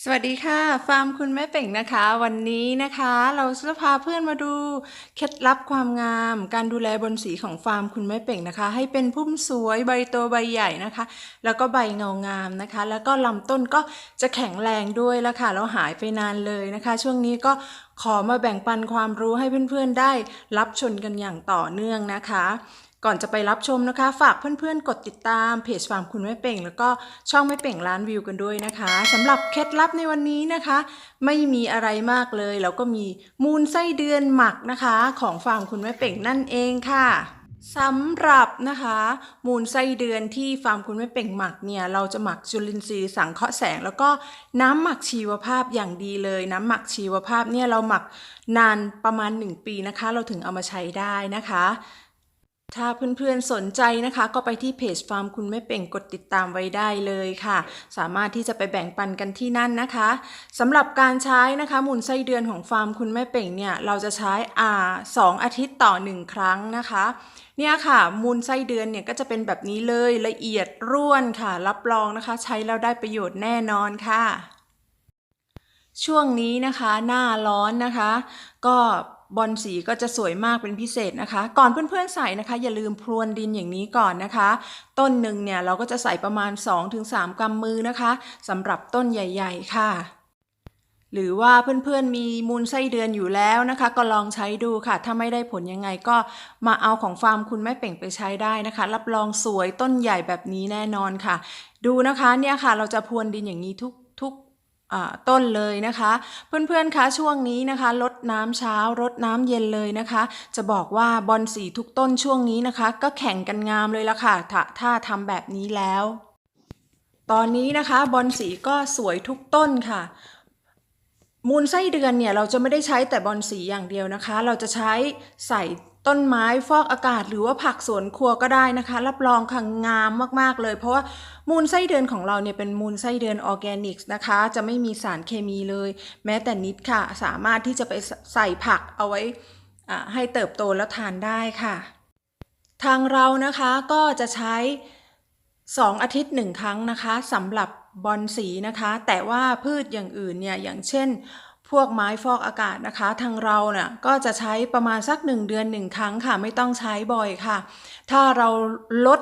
สวัสดีค่ะ ฟาร์มคุณแม่เป่งนะคะ วันนี้นะคะ เราจะพาเพื่อนมาดูเคล็ดลับความงาม การดูแลบนสีของฟาร์มคุณแม่เป่งนะคะ ให้เป็นพุ่มสวยใบโตใบใหญ่นะคะ แล้วก็ใบเงางามนะคะ แล้วก็ลำต้นก็จะแข็งแรงด้วยแล้วค่ะแล้วหายไปนานเลยนะคะ ช่วงนี้ก็ขอมาแบ่งปันความรู้ให้เพื่อนๆได้รับชมกันอย่างต่อเนื่องนะคะ ก่อนจะไปรับชมนะคะ ฝากเพื่อนๆ กดติดตามเพจฟาร์มคุณแม่เป่ง แล้วก็ช่องแม่เป่งล้านวิวกันด้วยนะคะสำหรับเคล็ดลับในวันนี้นะคะ ไม่มีอะไรมากเลย แล้วก็มีมูลไส้เดือนหมักนะคะ ของฟาร์มคุณแม่เป่งนั่นเองค่ะสำหรับนะคะ มูลไส้เดือนที่ฟาร์มคุณแม่เป่งหมักเนี่ยเราจะหมักจุลินทรีย์สังเคราะห์แสง แล้วก็น้ำหมักชีวภาพอย่างดีเลย น้ำหมักชีวภาพเนี่ยเราหมักนานประมาณ 1 ปีนะคะ เราถึงเอามาใช้ได้นะคะ ถ้าเพื่อนๆสนใจนะคะ ก็ไปที่เพจฟาร์มคุณแม่เป่งกดติดตามไว้ได้เลยค่ะ สามารถที่จะไปแบ่งปันกันที่นั่นนะคะสำหรับการใช้นะคะมูลไส้เดือนของฟาร์มคุณแม่เป่งเนี่ยเราจะใช้อ่าสองอาทิตย์ต่อหนึ่งครั้งนะคะเนี่ยค่ะ มูลไส้เดือนเนี่ยก็จะเป็นแบบนี้เลยละเอียดร่วนค่ะ รับรองนะคะ ใช้แล้วได้ประโยชน์แน่นอนค่ะ ช่วงนี้นะคะ หน้าร้อนนะคะ ก็ บอลสีก็จะสวยมากเป็นพิเศษนะคะ ก่อนเพื่อนๆใส่นะคะ อย่าลืมพรวนดินอย่างนี้ก่อนนะคะ ต้นหนึ่งเนี่ยเราก็จะใส่ประมาณ 2-3 กำมือนะคะสำหรับต้นใหญ่ ๆ ค่ะหรือว่าเพื่อนๆมีมูลไส้เดือนอยู่แล้วนะคะ ก็ลองใช้ดูค่ะ ถ้าไม่ได้ผลยังไงก็มาเอาของฟาร์มคุณแม่เป่งไปใช้ได้นะคะ รับรองสวยต้นใหญ่แบบนี้แน่นอนค่ะ ดูนะคะเนี่ยค่ะเราจะพรวนดินอย่างนี้ทุก ต้นเลยนะคะ เพื่อนๆคะช่วงนี้นะคะลดน้ำเช้ารดน้ำเย็นเลยนะคะ จะบอกว่าบอลสีทุกต้นช่วงนี้นะคะ ก็แข่งกันงามเลยละค่ะถ้าถ้าทำแบบนี้แล้ว ตอนนี้นะคะบอลสีก็สวยทุกต้นค่ะ มูลไส้เดือนเนี่ยเราจะไม่ได้ใช้แต่บอลสีอย่างเดียวนะคะ เราจะใช้ใส่ ต้นไม้ฟอกอากาศหรือว่าผักสวนครัวก็ได้นะคะ รับรองค่ะงามมากๆเลย เพราะว่ามูลไส้เดือนของเราเนี่ยเป็นมูลไส้เดือนออร์แกนิกนะคะ จะไม่มีสารเคมีเลย แม้แต่นิดค่ะ สามารถที่จะไปใส่ผักเอาไว้อ่าให้เติบโตแล้วทานได้ค่ะ ทางเรานะคะก็จะใช้ 2 อาทิตย์หนึ่งครั้งนะคะสำหรับบอลสีนะคะ แต่ว่าพืชอย่างอื่นเนี่ยอย่างเช่น พวกไม้ฟอกอากาศนะคะ ทางเราเนี่ยก็จะใช้ประมาณสัก 1 เดือน 1 ครั้งค่ะ ไม่ต้องใช้บ่อยค่ะ ถ้าเราลด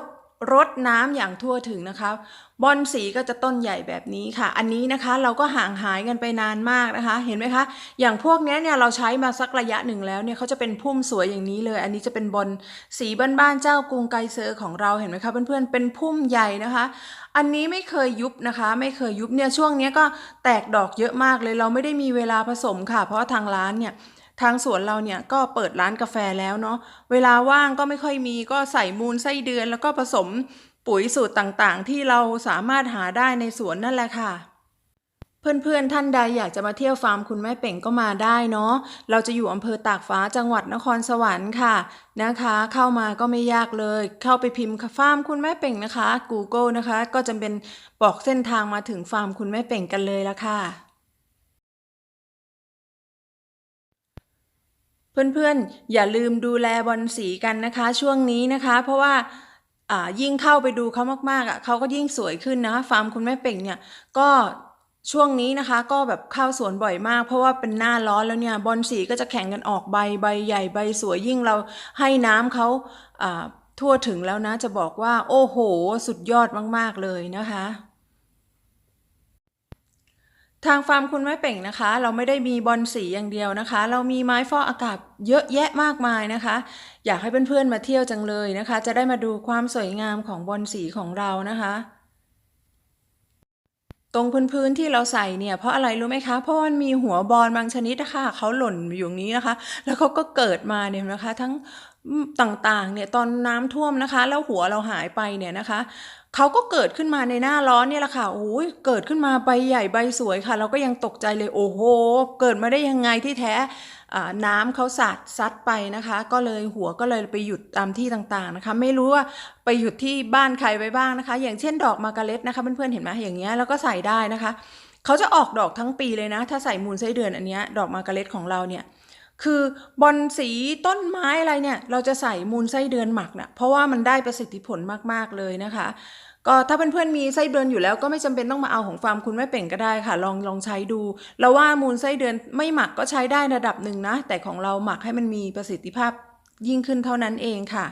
รดน้ำอย่างทั่วถึงนะคะ บอลสีก็จะต้นใหญ่แบบนี้ค่ะ อันนี้นะคะเราก็ห่างหายกันไปนานมากนะคะ เห็นไหมคะ อย่างพวกนี้เนี่ยเราใช้มาสักระยะหนึ่งแล้วเนี่ยเขาจะเป็นพุ่มสวยอย่างนี้เลย อันนี้จะเป็นบอลสีบ้านๆเจ้ากรุงไกเซอร์ของเราเห็นไหมคะเพื่อนๆเป็นพุ่มใหญ่นะคะ อันนี้ไม่เคยยุบนะคะ ไม่เคยยุบเนี่ยช่วงนี้ก็แตกดอกเยอะมากเลย เราไม่ได้มีเวลาผสมค่ะ เพราะทางร้านเนี่ย ทางสวนเราเนี่ยก็เปิดร้านกาแฟแล้วเนาะเวลาว่างก็ไม่ค่อยมีก็ใส่มูลไส้เดือน แล้วก็ผสมปุ๋ยสูตรต่างๆ ที่เราสามารถหาได้ในสวนนั่นแหละค่ะ เพื่อนๆท่านใดอยากจะมาเที่ยวฟาร์มคุณแม่เป่งก็มาได้เนาะเราจะอยู่อำเภอตากฟ้าจังหวัดนครสวรรค์ค่ะนะคะ เข้ามาก็ไม่ยากเลย เข้าไปพิมพ์ฟาร์มคุณแม่เป่งนะคะ Google นะคะ ก็จะเป็นบอกเส้นทางมาถึงฟาร์มคุณแม่เป่งกันเลยละค่ะ เพื่อนๆ อย่าลืมดูแลบอลสีกันนะคะ ช่วงนี้นะคะ เพราะว่าายิ่งเข้าไปดูเขามากๆอะเขาก็ยิ่งสวยขึ้นนะฟาร์มคุณแม่เป่งเนี่ยก็ช่วงนี้นะคะก็แบบเข้าสวนบ่อยมาก เพราะว่าเป็นหน้าร้อนแล้วเนี่ยบอลสีก็จะแข่งกันออกใบใบใหญ่ใบสวยยิ่งเราให้น้ำเขาทั่วถึงแล้วนะจะบอกว่า โอ้โห สุดยอดมาก ๆ เลยนะคะ ทางฟาร์มคุณแม่เป่งนะคะ เราไม่ได้มีบอลสีอย่างเดียวนะคะ เรามีไม้ฟอกอากาศเยอะแยะมากมายนะคะ อยากให้เพื่อนๆมาเที่ยวจังเลยนะคะ จะได้มาดูความสวยงามของบอลสีของเรานะคะ ตรงพื้นๆที่เราใส่เนี่ยเพราะอะไรรู้ไหมคะเพราะมันมีหัวบอลบางชนิดนะคะเขาหล่นอยู่นี้นะคะ แล้วเขาก็เกิดมาเนี่ยนะคะ ทั้งต่างๆเนี่ยตอนน้ำท่วมนะคะ แล้วหัวเราหายไปเนี่ยนะคะ เขาก็เกิดขึ้นมาในหน้าร้อนเนี่ยแหละค่ะโอ้ยเกิดขึ้นมาใบใหญ่ใบสวยค่ะ เราก็ยังตกใจเลยโอ้โห เกิดมาได้ยังไงที่แท้น้ำเขาสาดซัดไปนะคะ ก็เลยหัวก็เลยไปหยุดตามที่ต่างๆนะคะ ไม่รู้ว่าไปหยุดที่บ้านใครไว้บ้างนะคะ อย่างเช่นดอกมาการ์เล็ตนะคะเพื่อนๆเห็นไหมอย่างเงี้ยแล้วก็ใส่ได้นะคะเขาจะออกดอกทั้งปีเลยนะ ถ้าใส่มูลไส้เดือนอันเนี้ยดอกมาการ์เล็ตของเราเนี่ย คือบอลสีต้นไม้อะไรเนี่ย เราจะใส่มูลไส้เดือนหมักนะเพราะว่ามันได้ประสิทธิผลมากๆเลยนะคะ ก็ถ้าเพื่อนๆมีไส้เดือนอยู่แล้วก็ไม่จำเป็นต้องมาเอาของฟาร์มคุณแม่เป่งก็ได้ค่ะ ลองลองใช้ดู เราว่ามูลไส้เดือนไม่หมักก็ใช้ได้ระดับหนึ่งนะ แต่ของเราหมักให้มันมีประสิทธิภาพยิ่งขึ้นเท่านั้นเองค่ะ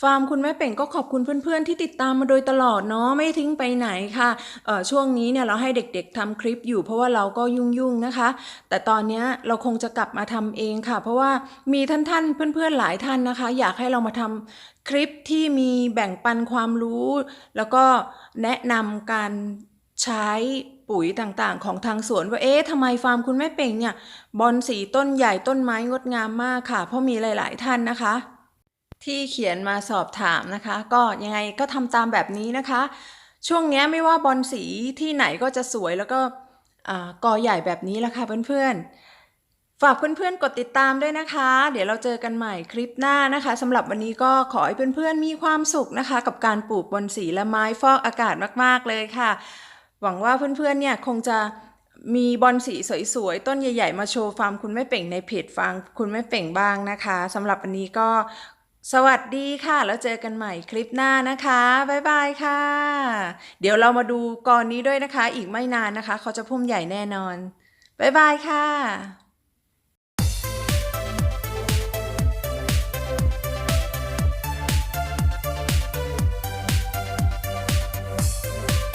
ฟาร์มคุณแม่เป่งก็ขอบคุณเพื่อนๆ ที่ติดตามมาโดยตลอดเนาะไม่ทิ้งไปไหนค่ะเอ่อช่วงนี้เนี่ยเราให้เด็กๆทำคลิปอยู่เพราะว่าเราก็ยุ่งๆนะคะ แต่ตอนนี้เราคงจะกลับมาทำเองค่ะ เพราะว่ามีท่านๆเพื่อนๆหลายท่านนะคะ อยากให้เรามาทำคลิปที่มีแบ่งปันความรู้ แล้วก็แนะนำการใช้ปุ๋ยต่างๆ ของทางสวนว่าเอ๊ะทำไมฟาร์มคุณแม่เป่งเนี่ยบอนสีต้นใหญ่ต้นไม้งดงามมากค่ะ เพราะมีหลาย ๆ ท่านนะคะ ที่เขียนมาสอบถามนะคะ ก็ยังไงก็ทำตามแบบนี้นะคะ ช่วงเนี้ยไม่ว่าบอลสีที่ไหนก็จะสวยแล้วก็กอใหญ่แบบนี้แหละค่ะเพื่อนๆ ฝากเพื่อนๆ กดติดตามด้วยนะคะ เดี๋ยวเราเจอกันใหม่คลิปหน้านะคะสำหรับวันนี้ก็ขอให้เพื่อนๆ มีความสุขนะคะ กับการปลูกบอนสีและไม้ฟอกอากาศมากๆเลยค่ะ หวังว่าเพื่อนๆ เนี่ยคงจะมีบอนสีสวยๆ ต้นใหญ่ ๆ มาโชว์ฟาร์มคุณแม่เป่งในเพจฟาร์มคุณแม่เป่งบ้างนะคะสำหรับวันนี้ก็ สวัสดีค่ะ แล้วเจอกันใหม่คลิปหน้านะคะ บ๊ายบายค่ะ เดี๋ยวเรามาดูกรนี้ด้วยนะคะ อีกไม่นานนะคะ เขาจะพุ่มใหญ่แน่นอน บ๊ายบายค่ะ